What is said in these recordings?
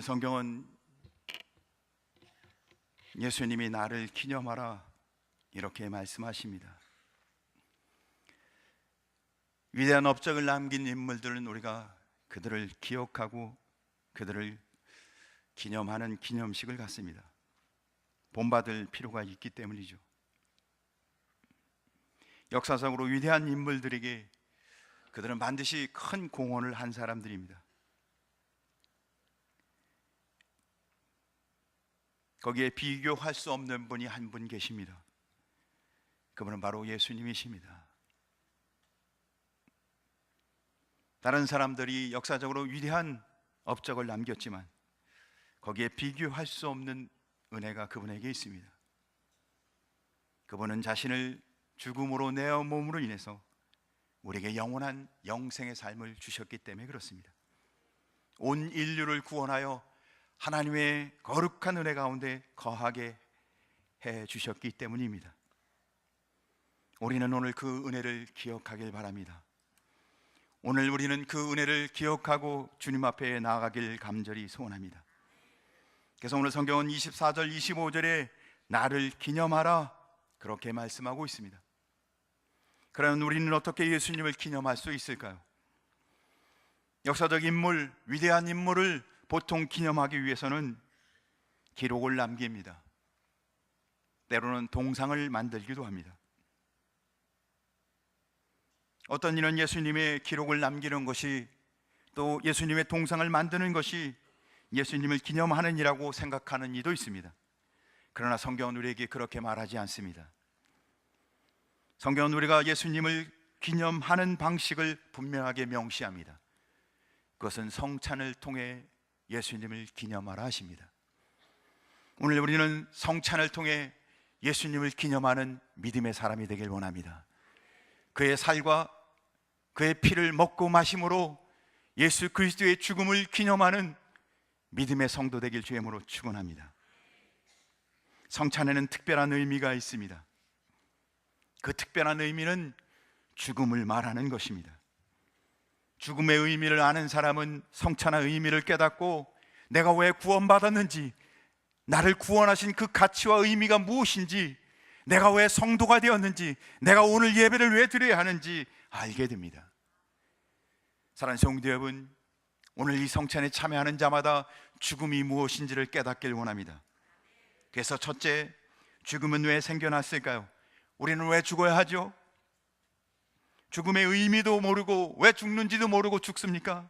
오늘 성경은 예수님이 나를 기념하라 이렇게 말씀하십니다. 위대한 업적을 남긴 인물들은 우리가 그들을 기억하고 그들을 기념하는 기념식을 갖습니다. 본받을 필요가 있기 때문이죠. 역사적으로 위대한 인물들에게 그들은 반드시 큰 공헌을 한 사람들입니다. 거기에 비교할 수 없는 분이 한 분 계십니다. 그분은 바로 예수님이십니다. 다른 사람들이 역사적으로 위대한 업적을 남겼지만 거기에 비교할 수 없는 은혜가 그분에게 있습니다. 그분은 자신을 죽음으로 내어 몸으로 인해서 우리에게 영원한 영생의 삶을 주셨기 때문에 그렇습니다. 온 인류를 구원하여 하나님의 거룩한 은혜 가운데 거하게 해 주셨기 때문입니다. 우리는 오늘 그 은혜를 기억하길 바랍니다. 오늘 우리는 그 은혜를 기억하고 주님 앞에 나아가길 감절히 소원합니다. 그래서 오늘 성경은 24절, 25절에 나를 기념하라 그렇게 말씀하고 있습니다. 그러면 우리는 어떻게 예수님을 기념할 수 있을까요? 역사적 인물, 위대한 인물을 보통 기념하기 위해서는 기록을 남깁니다. 때로는 동상을 만들기도 합니다. 어떤 이는 예수님의 기록을 남기는 것이 또 예수님의 동상을 만드는 것이 예수님을 기념하는 이라고 생각하는 이도 있습니다. 그러나 성경은 우리에게 그렇게 말하지 않습니다. 성경은 우리가 예수님을 기념하는 방식을 분명하게 명시합니다. 그것은 성찬을 통해 예수님을 기념하라 하십니다. 오늘 우리는 성찬을 통해 예수님을 기념하는 믿음의 사람이 되길 원합니다. 그의 살과 그의 피를 먹고 마심으로 예수 그리스도의 죽음을 기념하는 믿음의 성도 되길 주임으로 축원합니다. 성찬에는 특별한 의미가 있습니다. 그 특별한 의미는 죽음을 말하는 것입니다. 죽음의 의미를 아는 사람은 성찬의 의미를 깨닫고 내가 왜 구원받았는지 나를 구원하신 그 가치와 의미가 무엇인지 내가 왜 성도가 되었는지 내가 오늘 예배를 왜 드려야 하는지 알게 됩니다. 사랑하는 성도 여러분, 오늘 이 성찬에 참여하는 자마다 죽음이 무엇인지를 깨닫길 원합니다. 그래서 첫째, 죽음은 왜 생겨났을까요? 우리는 왜 죽어야 하죠? 죽음의 의미도 모르고 왜 죽는지도 모르고 죽습니까?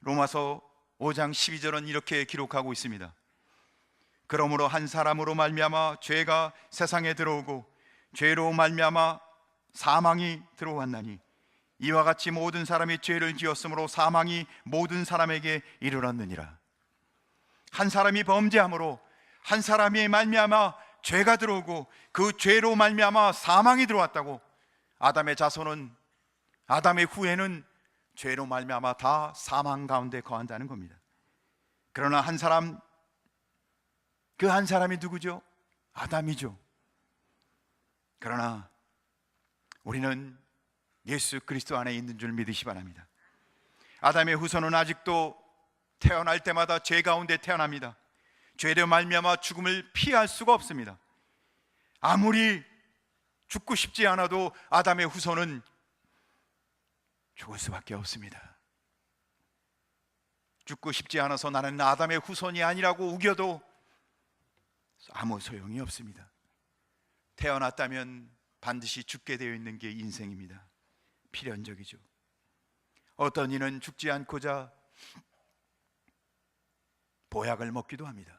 로마서 5장 12절은 이렇게 기록하고 있습니다. 그러므로 한 사람으로 말미암아 죄가 세상에 들어오고 죄로 말미암아 사망이 들어왔나니 이와 같이 모든 사람이 죄를 지었으므로 사망이 모든 사람에게 이르렀느니라. 한 사람이 범죄함으로 한 사람이 말미암아 죄가 들어오고 그 죄로 말미암아 사망이 들어왔다고 아담의 자손은 아담의 후예는 죄로 말미암아 다 사망 가운데 거한다는 겁니다. 그러나 한 사람 그 한 사람이 누구죠? 아담이죠. 그러나 우리는 예수 그리스도 안에 있는 줄 믿으시 바랍니다. 아담의 후손은 아직도 태어날 때마다 죄 가운데 태어납니다. 죄로 말미암아 죽음을 피할 수가 없습니다. 아무리 죽고 싶지 않아도 아담의 후손은 죽을 수밖에 없습니다. 죽고 싶지 않아서 나는 아담의 후손이 아니라고 우겨도 아무 소용이 없습니다. 태어났다면 반드시 죽게 되어 있는 게 인생입니다. 필연적이죠. 어떤 이는 죽지 않고자 보약을 먹기도 합니다.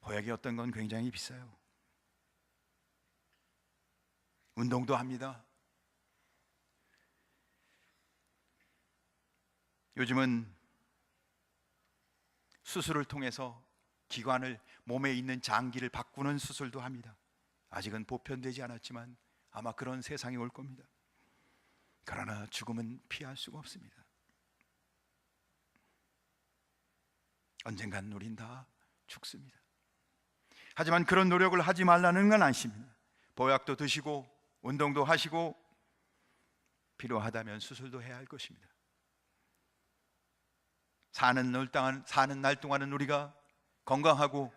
보약이 어떤 건 굉장히 비싸요. 운동도 합니다. 요즘은 수술을 통해서 기관을 몸에 있는 장기를 바꾸는 수술도 합니다. 아직은 보편되지 않았지만 아마 그런 세상이 올 겁니다. 그러나 죽음은 피할 수가 없습니다. 언젠간 우린 다 죽습니다. 하지만 그런 노력을 하지 말라는 건 아닙니다. 보약도 드시고 운동도 하시고 필요하다면 수술도 해야 할 것입니다. 사는 날 동안 사는 날 동안은 우리가 건강하고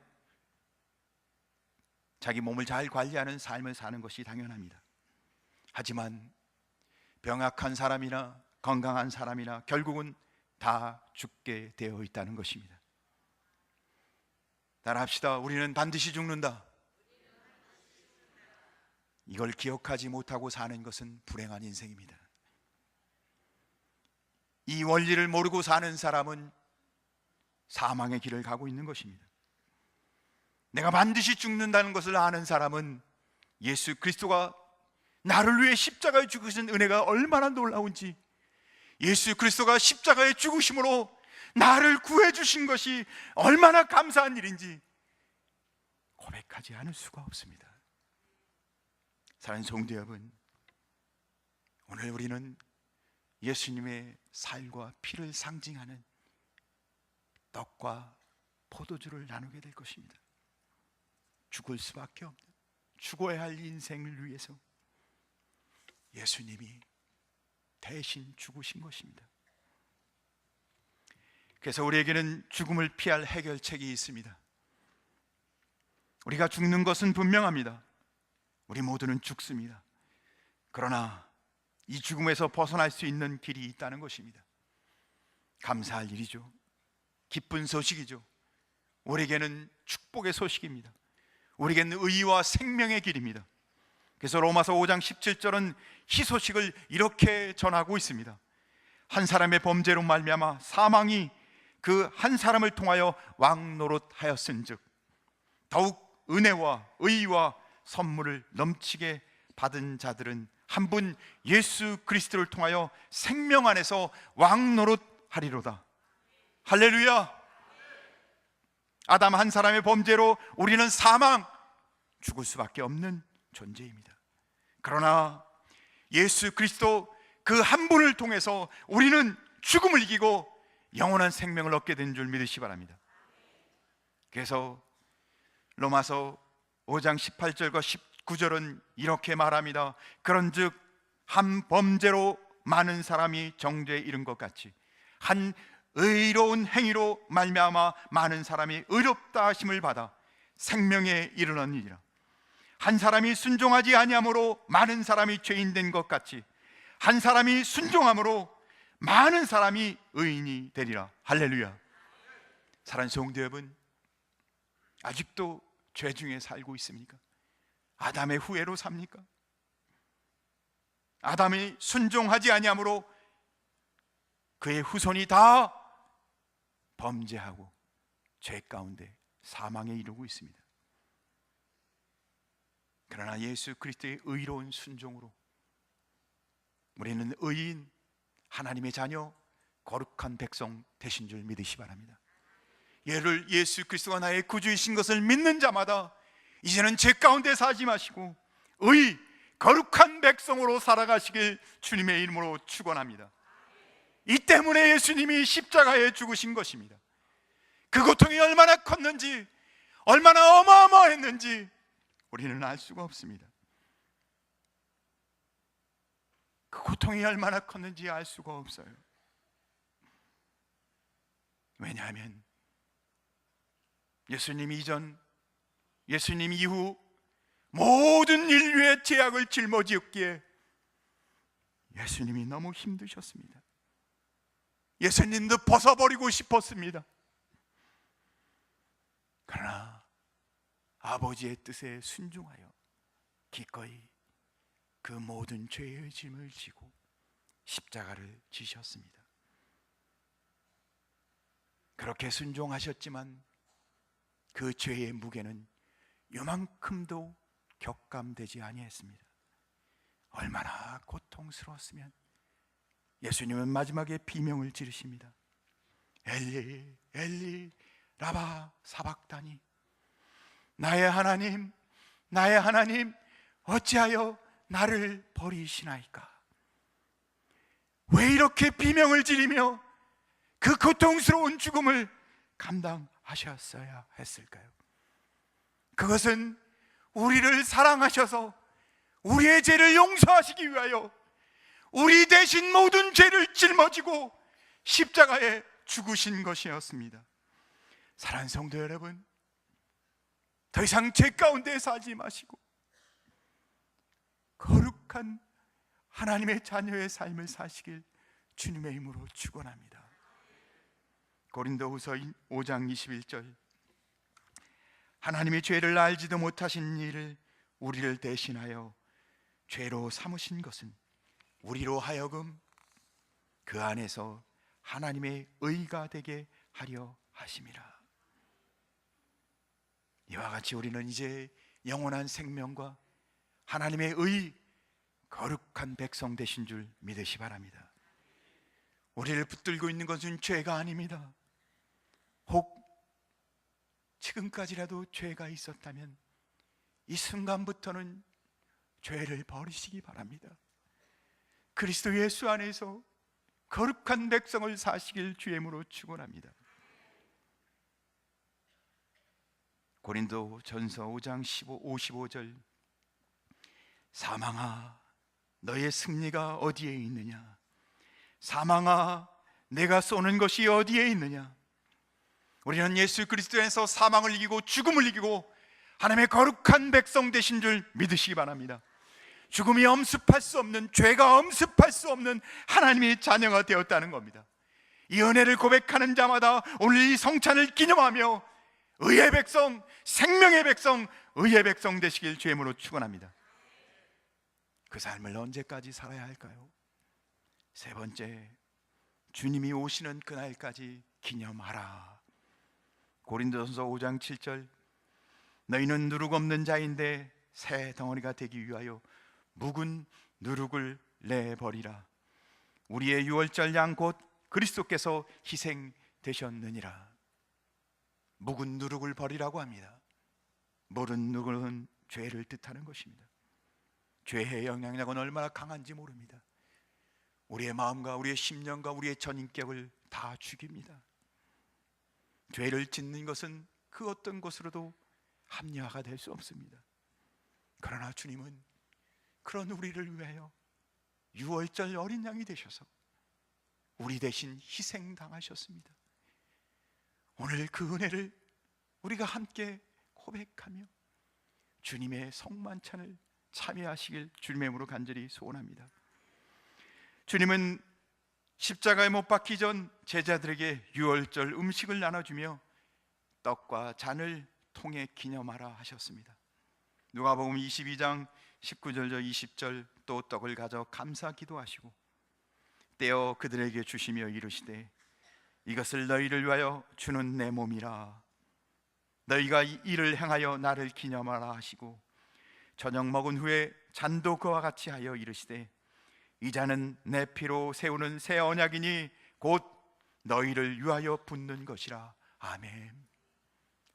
자기 몸을 잘 관리하는 삶을 사는 것이 당연합니다. 하지만 병약한 사람이나 건강한 사람이나 결국은 다 죽게 되어 있다는 것입니다. 따라합시다. 우리는 반드시 죽는다. 이걸 기억하지 못하고 사는 것은 불행한 인생입니다. 이 원리를 모르고 사는 사람은 사망의 길을 가고 있는 것입니다. 내가 반드시 죽는다는 것을 아는 사람은 예수 그리스도가 나를 위해 십자가에 죽으신 은혜가 얼마나 놀라운지 예수 그리스도가 십자가에 죽으심으로 나를 구해 주신 것이 얼마나 감사한 일인지 고백하지 않을 수가 없습니다. 사랑하는 성도 여러분, 오늘 우리는 예수님의 살과 피를 상징하는 떡과 포도주를 나누게 될 것입니다. 죽을 수밖에 없는 죽어야 할 인생을 위해서 예수님이 대신 죽으신 것입니다. 그래서 우리에게는 죽음을 피할 해결책이 있습니다. 우리가 죽는 것은 분명합니다. 우리 모두는 죽습니다. 그러나 이 죽음에서 벗어날 수 있는 길이 있다는 것입니다. 감사할 일이죠. 기쁜 소식이죠. 우리에게는 축복의 소식입니다. 우리에게는 의와 생명의 길입니다. 그래서 로마서 5장 17절은 희소식을 이렇게 전하고 있습니다. 한 사람의 범죄로 말미암아 사망이 그 한 사람을 통하여 왕 노릇하였은즉 더욱 은혜와 의와 선물을 넘치게 받은 자들은 한 분 예수 그리스도를 통하여 생명 안에서 왕 노릇하리로다. 할렐루야. 아담 한 사람의 범죄로 우리는 사망 죽을 수밖에 없는 존재입니다. 그러나 예수 그리스도 그 한 분을 통해서 우리는 죽음을 이기고 영원한 생명을 얻게 된 줄 믿으시 기 바랍니다. 그래서 로마서 5장 18절과 19절은 이렇게 말합니다. 그런즉 한 범죄로 많은 사람이 정죄에 이른 것 같이 한 의로운 행위로 말미암아 많은 사람이 의롭다 하심을 받아 생명에 이르느니라. 한 사람이 순종하지 아니함으로 많은 사람이 죄인 된 것 같이 한 사람이 순종함으로 많은 사람이 의인이 되리라. 할렐루야. 사랑하는 성도 여러분, 아직도 죄 중에 살고 있습니까? 아담의 후예로 삽니까? 아담이 순종하지 아니함으로 그의 후손이 다 범죄하고 죄 가운데 사망에 이르고 있습니다. 그러나 예수 그리스도의 의로운 순종으로 우리는 의인 하나님의 자녀 거룩한 백성 되신 줄 믿으시 바랍니다. 예를 예수 그리스도가 나의 구주이신 것을 믿는 자마다 이제는 죄 가운데 사지 마시고 의 거룩한 백성으로 살아가시길 주님의 이름으로 축원합니다. 이 때문에 예수님이 십자가에 죽으신 것입니다. 그 고통이 얼마나 컸는지, 얼마나 어마어마했는지 우리는 알 수가 없습니다. 그 고통이 얼마나 컸는지 알 수가 없어요. 왜냐하면 예수님 이전, 예수님 이후 모든 인류의 죄악을 짊어지었기에 예수님이 너무 힘드셨습니다. 예수님도 벗어버리고 싶었습니다. 그러나 아버지의 뜻에 순종하여 기꺼이 그 모든 죄의 짐을 지고 십자가를 지셨습니다. 그렇게 순종하셨지만 그 죄의 무게는 요만큼도 격감되지 아니했습니다. 얼마나 고통스러웠으면 예수님은 마지막에 비명을 지르십니다. 엘리 엘리 라바 사박다니 나의 하나님 나의 하나님 어찌하여 나를 버리시나이까 왜 이렇게 비명을 지르며 그 고통스러운 죽음을 감당하셨어야 했을까요? 그것은 우리를 사랑하셔서 우리의 죄를 용서하시기 위하여 우리 대신 모든 죄를 짊어지고 십자가에 죽으신 것이었습니다. 사랑하는 성도 여러분, 더 이상 죄 가운데 살지 마시고 거룩한 하나님의 자녀의 삶을 사시길 주님의 힘으로 축원합니다. 고린도후서 5장 21절 하나님이 죄를 알지도 못하신 일을 우리를 대신하여 죄로 삼으신 것은 우리로 하여금 그 안에서 하나님의 의가 되게 하려 하심이라. 이와 같이 우리는 이제 영원한 생명과 하나님의 의 거룩한 백성 되신 줄 믿으시 바랍니다. 우리를 붙들고 있는 것은 죄가 아닙니다. 혹 지금까지라도 죄가 있었다면 이 순간부터는 죄를 버리시기 바랍니다. 그리스도 예수 안에서 거룩한 백성을 사시길 주임으로 축원합니다. 고린도 전서 5장 15, 55절 사망아 너의 승리가 어디에 있느냐 사망아 내가 쏘는 것이 어디에 있느냐 우리는 예수 그리스도에서 사망을 이기고 죽음을 이기고 하나님의 거룩한 백성 되신 줄 믿으시기 바랍니다. 죽음이 엄습할 수 없는 죄가 엄습할 수 없는 하나님의 자녀가 되었다는 겁니다. 이 은혜를 고백하는 자마다 오늘 이 성찬을 기념하며 의의 백성, 생명의 백성, 의의 백성 되시길 주임으로 축원합니다. 그 삶을 언제까지 살아야 할까요? 세 번째, 주님이 오시는 그날까지 기념하라. 고린도전서 5장 7절 너희는 누룩 없는 자인데 새 덩어리가 되기 위하여 묵은 누룩을 내버리라 우리의 유월절 양 곧 그리스도께서 희생되셨느니라 묵은 누룩을 버리라고 합니다 모른 누룩은 죄를 뜻하는 것입니다 죄의 영향력은 얼마나 강한지 모릅니다 우리의 마음과 우리의 심령과 우리의 전인격을 다 죽입니다 죄를 짓는 것은 그 어떤 것으로도 합리화가 될 수 없습니다. 그러나 주님은 그런 우리를 위하여 유월절 어린 양이 되셔서 우리 대신 희생당하셨습니다. 오늘 그 은혜를 우리가 함께 고백하며 주님의 성만찬을 참여하시길 주님의 이름으로 간절히 소원합니다. 주님은 십자가에 못 박히 전 제자들에게 유월절 음식을 나눠주며 떡과 잔을 통해 기념하라 하셨습니다. 누가복음 22장 19절저 20절 또 떡을 가져 감사 기도하시고 떼어 그들에게 주시며 이르시되 이것을 너희를 위하여 주는 내 몸이라 너희가 이 일을 행하여 나를 기념하라 하시고 저녁 먹은 후에 잔도 그와 같이 하여 이르시되 이 잔은 내 피로 세우는 새 언약이니 곧 너희를 위하여 붓는 것이라 아멘.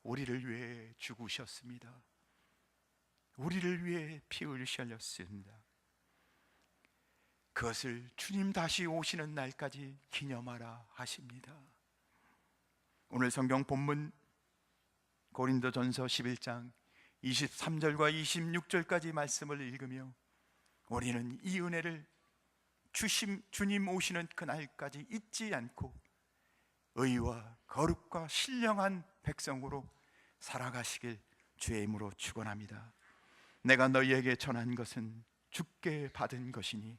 우리를 위해 죽으셨습니다. 우리를 위해 피 흘리셨습니다. 그것을 주님 다시 오시는 날까지 기념하라 하십니다. 오늘 성경 본문 고린도전서 11장 23절과 26절까지 말씀을 읽으며 우리는 이 은혜를 주심 주님 오시는 그날까지 잊지 않고 의와 거룩과 신령한 백성으로 살아가시길 주의 이름으로 축원합니다. 내가 너희에게 전한 것은 주께 받은 것이니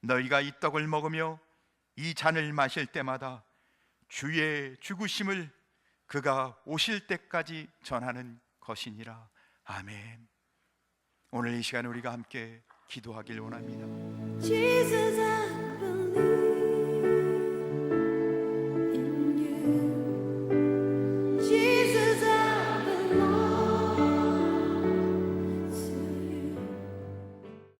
너희가 이 떡을 먹으며 이 잔을 마실 때마다 주의 죽으심을 그가 오실 때까지 전하는 것이니라 아멘. 오늘 이 시간 우리가 함께 기도하길 원합니다.